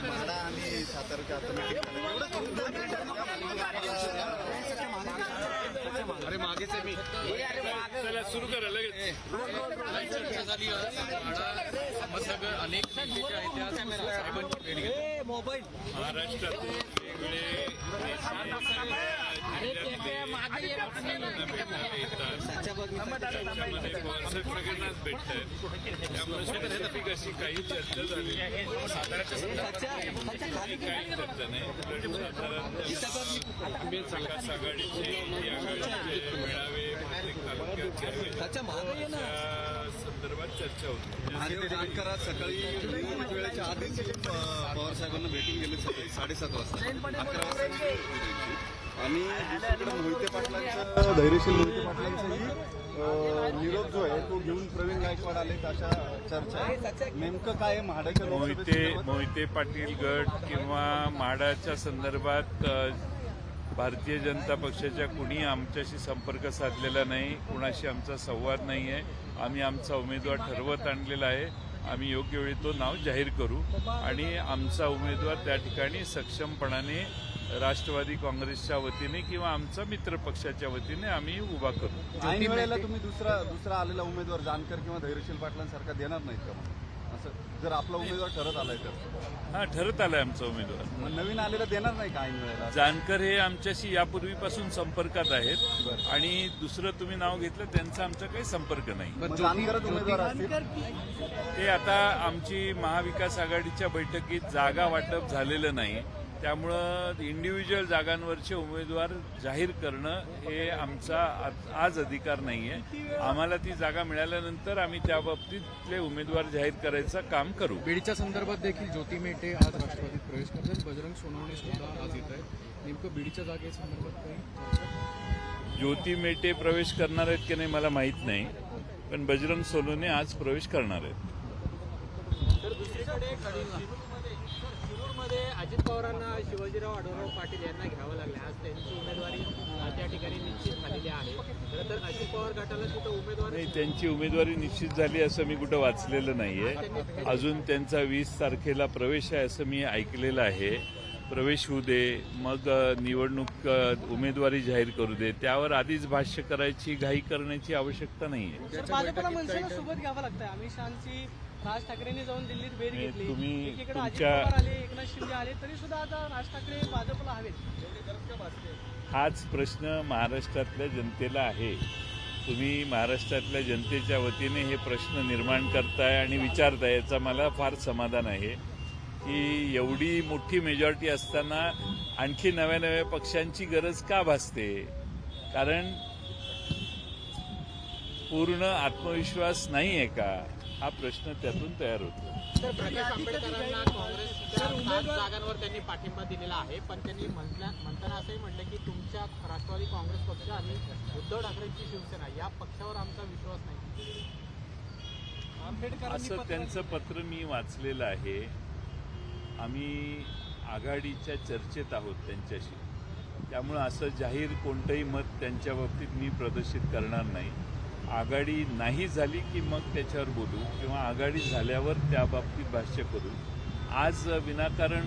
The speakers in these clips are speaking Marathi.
माडा सातारच्या अरे मागेच आहे मी. चला सुरू करा लगेच चर्चा झाली सगळं अनेक आहेत त्या साहेबांची भेट घेतली वेगवेगळे सगळ्यांनाच भेटतात त्यामुळे स्पेसिफिक अशी काही चर्चा झाली साताऱ्याच्या संदर्भात काही चर्चा नाही उलट सातारा विकास आघाडीचे आघाडीचे मेळावे प्रत्येक तालुक्यात संदर्भात चर्चा होती महादेव सकाळी निवडणूक वेळेच्या आधीच पवार साहेबांना भेटून गेले सकाळी साडेसात वाजता अकरा वाजता. आणि दुसरीकडे मोहिते पाटलांचं धैर्यशील मोहिते पाटलांचाही निरोप जो आहे तो घेऊन प्रवीण गायकवाड आले अशा चर्चा नेमकं काय म्हाडाच्या मोहिते? मोहिते पाटील गट किंवा म्हाडाच्या संदर्भात भारतीय जनता पक्षाच्या कुणी आमच्याशी संपर्क साधलेला नाही कुणाशी आमचा संवाद नाही आहे आम्ही आमचा उमेदवार ठरवत आणलेला आहे आम्ही योग्य वेळी तो नाव जाहीर करू. आणि आमचा उमेदवार त्या ठिकाणी सक्षमपणाने राष्ट्रवादी काँग्रेसच्या वतीने किंवा आमचा मित्र पक्षाच्या वतीने आम्ही उभा करू. वेळेला तुम्ही दुसरा दुसरा आलेला उमेदवार जानकर किंवा धैर्यशील पाटलांसारखा देणार नाहीत का असं जर आपला उमेदवार ठरत आलाय तर. हा ठरत आलाय आमचा उमेदवार. नवीन आलेला देणार नाही का ऐन वेळेला? जानकर हे आमच्याशी यापूर्वीपासून संपर्कात आहेत आणि दुसरं तुम्ही नाव घेतलं त्यांचा आमचा काही संपर्क नाही. मग जानकरच उमेदवार असतील ते आता आमची महाविकास आघाडीच्या बैठकीत जागा वाटप झालेलं नाही. त्यामुळं इंडिव्हिज्युअल जागांवरचे उमेदवार जाहीर करणं हे आमचा आज- आज अधिकार नाही आहे आम्हाला ती जागा मिळाल्यानंतर आम्ही त्या बाबतीतले उमेदवार जाहीर करायचं काम करू. बीडच्या संदर्भात देखील ज्योती मेटे आज राष्ट्रवादीत प्रवेश करतात. बजरंग सोनवणे सुद्धा आज येत आहेत. नेमकं बीडच्या जागेसंदर्भात काही? ज्योती मेटे प्रवेश करणार आहेत की नाही मला माहीत नाही. पण बजरंग सोलोने आज प्रवेश करणार आहेत. शिरूरमध्ये अजित पवारांना शिवाजीराव आढळराव पाटील यांना घ्यावं लागले. आज त्यांची उमेदवारी त्या ठिकाणी निश्चित झालेली आहे. खरं तर अजित पवार गटाला तिथं उमेदवार नाही त्यांची उमेदवारी निश्चित झाली असं मी कुठं वाचलेलं नाहीये. अजून त्यांचा वीस तारखेला प्रवेश आहे असं मी ऐकलेलं आहे. प्रवेश होऊ दे मग निवडणूक उमेदवारी जाहीर करू दे त्यावर आधीच भाष्य करायची घाई करण्याची आवश्यकता नाहीये. तर राज ठाकरेंनी जाऊन दिल्लीत घेतली. तुम्ही एकीकडे अजित तुमच्या- पवार आले एकनाथ शिंदे आले तरी सुद्धा आता राज ठाकरे भाजपला हवेत. हाच प्रश्न महाराष्ट्रातल्या जनतेला आहे. तुम्ही महाराष्ट्रातल्या जनतेच्या वतीने हे प्रश्न निर्माण करताय आणि विचारताय याचा मला फार समाधान आहे. की एवढी मोठी मेजॉरिटी असताना आणखी नव्या नव्या पक्षांची गरज का भासते? कारण पूर्ण आत्मविश्वास नाही आहे का? हा प्रश्न त्यातून तयार होतो. तर प्रकाश आंबेडकरांना काँग्रेसच्या जागांवर त्यांनी पाठिंबा दिलेला आहे पण त्यांनी म्हटल्या म्हणताना असंही म्हटलं की तुमच्या राष्ट्रवादी काँग्रेस पक्ष आणि उद्धव ठाकरेंची शिवसेना या पक्षावर आमचा विश्वास नाही. असं पत्र- त्यांचं पत्र मी वाचलेलं आहे. आम्ही आघाडीच्या चर्चेत आहोत त्यांच्याशी. त्यामुळं असं जाहीर कोणतंही मत त्यांच्या बाबतीत मी प्रदर्शित करणार नाही. आघाडी नाही झाली की मग त्याच्यावर बोलू किंवा आघाडी झाल्यावर त्या बाबतीत भाष्य करू. आज विनाकारण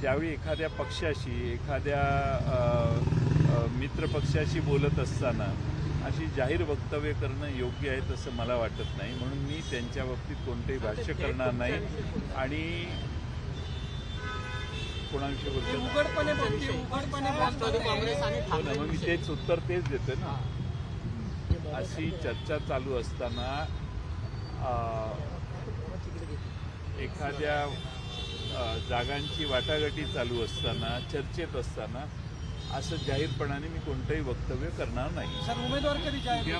ज्यावेळी एखाद्या पक्षाशी एखाद्या मित्रपक्षाशी बोलत असताना अशी जाहीर वक्तव्य करणं योग्य आहे तसं मला वाटत नाही. म्हणून मी त्यांच्या बाबतीत कोणतेही भाष्य करणार नाही. आणि कोणाविषयी बोलतो ना? उघडपणे बोलते उघडपणे राष्ट्रवादी काँग्रेस आणि हो ना मग मी तेच उत्तर तेच देतोय ना. अशी चर्चा चालू असताना एखाद्या जागांची वाटाघाटी चालू असताना चर्चेत असताना असं जाहीरपणाने मी कोणतंही वक्तव्य करणार नाही. उमेदवार कधी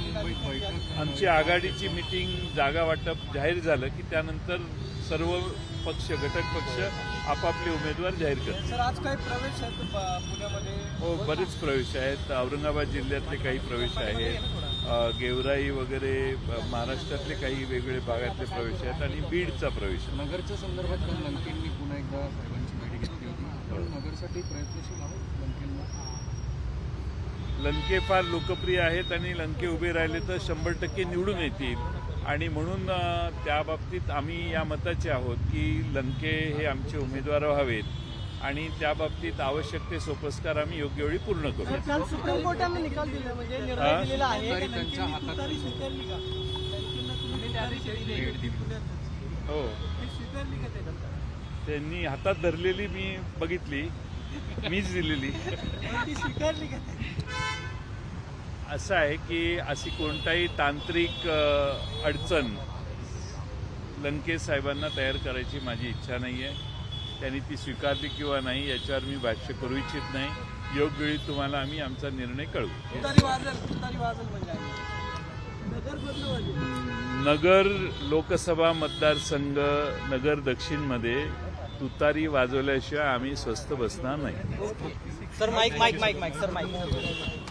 आमची आघाडीची मिटिंग जागा वाटप जाहीर झालं की त्यानंतर सर्व पक्ष घटक पक्ष आपापले उमेदवार जाहीर करतील. सर आज काय प्रवेश आहेत पुण्यामध्ये? हो बरेच प्रवेश आहेत. औरंगाबाद जिल्ह्यातले काही प्रवेश आहेत. गेवराई वगैरे महाराष्ट्रातले काही वेगवेगळे भागातले प्रवेश आहेत आणि बीडचा प्रवेश आहे. नगरच्या संदर्भात काल लंकेंनी पुन्हा एकदा साहेबांची भेट घेतली होती. पण नगरसाठी प्रयत्नशील आहोत लंकेंना लंके फार लोकप्रिय आहेत आणि लंके उभे राहिले तर शंभर टक्के निवडून येतील. आणि म्हणून त्या बाबतीत आम्ही या मताचे आहोत की लंके हे आमचे उमेदवार व्हावेत. आणि त्या बाबतीत आवश्यक ते सोपस्कार आम्ही योग्य वेळी पूर्ण करू. सुप्रीम कोर्टाने निकाल दिला म्हणजे हा? निर्णय दिलेला आहे हो. त्यांनी हातात धरलेली मी बघितली मीच दिलेली? असं आहे की अशी कोणताही तांत्रिक अडचण लंके साहेबांना तयार करायची माझी इच्छा नाही आहे त्यांनी ती स्वीकारली किंवा नाही याच्यावर मी भाष्य करू इच्छित नाही. योग्य वेळी तुम्हाला आम्ही आमचा निर्णय कळवू. म्हणजे नगर लोकसभा मतदारसंघ नगर दक्षिणमध्ये तुतारी वाजवल्याशिवाय आम्ही स्वस्त बसणार नाही. Sir mike mike mike mike sir mike.